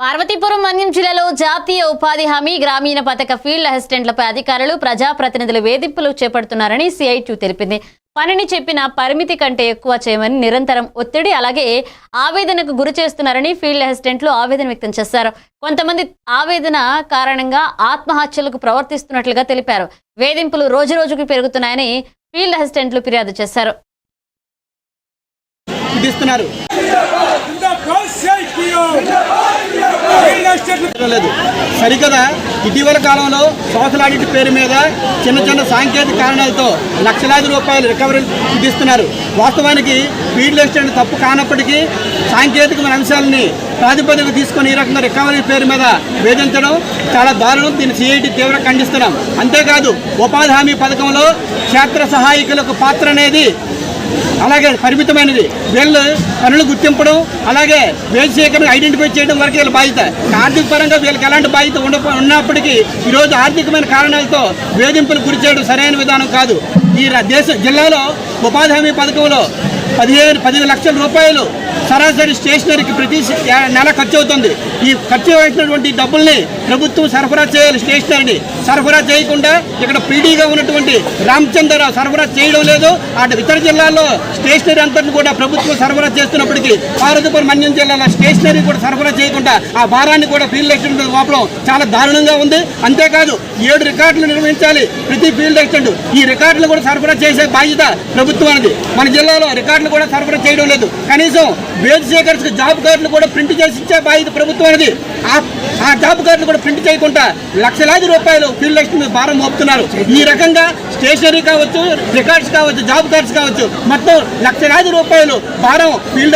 పార్వతీపురం మన్యం జిల్లాలో జాతీయ ఉపాధి హామీ గ్రామీణ పథక ఫీల్డ్ అసిస్టెంట్లపై అధికారులు ప్రజాప్రతినిధులు వేధింపులు చేపడుతున్నారని సిఐటి తెలిపింది. పనిని చెప్పిన పరిమితి కంటే ఎక్కువ చేయమని నిరంతరం ఒత్తిడి అలాగే ఆవేదనకు గురి చేస్తున్నారని ఫీల్డ్ అసిస్టెంట్లు ఆవేదన వ్యక్తం చేశారు. కొంతమంది ఆవేదన కారణంగా ఆత్మహత్యలకు ప్రవర్తిస్తున్నట్లుగా తెలిపారు. వేధింపులు రోజు రోజుకు పెరుగుతున్నాయని ఫీల్డ్ అసిస్టెంట్లు ఫిర్యాదు చేశారు. లేదు. సరికదా? ఇటీవల కాలంలో సోషల్ ఆడిట్ పేరు మీద చిన్న చిన్న సాంకేతిక కారణాలతో లక్షలాది రూపాయలు రికవరీ చూపిస్తున్నారు వాస్తవానికి ఫీల్డ్ ఎస్టేట్ తప్పు కానప్పటికీ సాంకేతికమైన అంశాలని ప్రాతిపదిక తీసుకొని ఈ రకంగా రికవరీ పేరు మీద వేధించడం చాలా దారుణం. దీన్ని సిఐటి తీవ్రంగా ఖండిస్తున్నాం. అంతేకాదు ఉపాధి హామీ పథకంలో క్షేత్ర సహాయకులకు పాత్ర అనేది అలాగే పరిమితమైనది. వీళ్ళు పనులు గుర్తింపడం అలాగే వేసి సేకరణ ఐడెంటిఫై చేయడం వరకు వీళ్ళ బాధ్యత. ఆర్థిక పరంగా వీళ్ళకి ఎలాంటి బాధ్యత ఉండ ఉన్నప్పటికీ ఈరోజు ఆర్థికమైన కారణాలతో వేధింపులు గురి చేయడం సరైన విధానం కాదు. ఈ దేశ జిల్లాలో ఉపాధి హామీ పథకంలో పదిహేను పదిహేను లక్షల రూపాయలు సరాసరి స్టేషనరీకి ప్రతి నెల ఖర్చు అవుతుంది. ఈ ఖర్చు అయినటువంటి డబ్బుల్ని ప్రభుత్వం సరఫరా చేయాలి స్టేషనరీని. సరఫరా చేయకుండా ఇక్కడ పీడీగా ఉన్నటువంటి రామచంద్రరావు సరఫరా చేయడం లేదు. అటు ఇతర జిల్లాల్లో స్టేషనరీ అంతటిని కూడా ప్రభుత్వం సరఫరా చేస్తున్నప్పటికీ పార్వతీపురం మన్యం జిల్లాలో స్టేషనరీ కూడా సరఫరా చేయకుండా ఆ భారాన్ని కూడా ఫీల్డ్ ఎక్స్టెంట్ మీద చాలా దారుణంగా ఉంది. అంతేకాదు ఏడు రికార్డులు నిర్వహించాలి ప్రతి ఫీల్డ్ ఎక్స్టెంట్ ఈ రికార్డులు కూడా సరఫరా చేసే బాధ్యత ప్రభుత్వానికి మన జిల్లాలో రికార్డులు కూడా సరఫరా చేయడం లేదు. కనీసం వేది సేకర్స్కి జాబ్ కార్డులు కూడా ప్రింట్ చేసి ఇచ్చే బాధ్యత ప్రభుత్వానికి ఆ ఆ జాబ్ కార్డులు కూడా ప్రింట్ చేయకుండా లక్షలాది రూపాయలు ఫీల్డ్ ఎక్స్టెంట్ మీద భారం మోపుతున్నారు. ఈ రకంగా స్టేషనరీ కావచ్చు రికార్డ్స్ కావచ్చు జాబ్ కార్డ్స్ కావచ్చు మొత్తం లక్షలాది రూపాయలు భారం ఫీల్డ్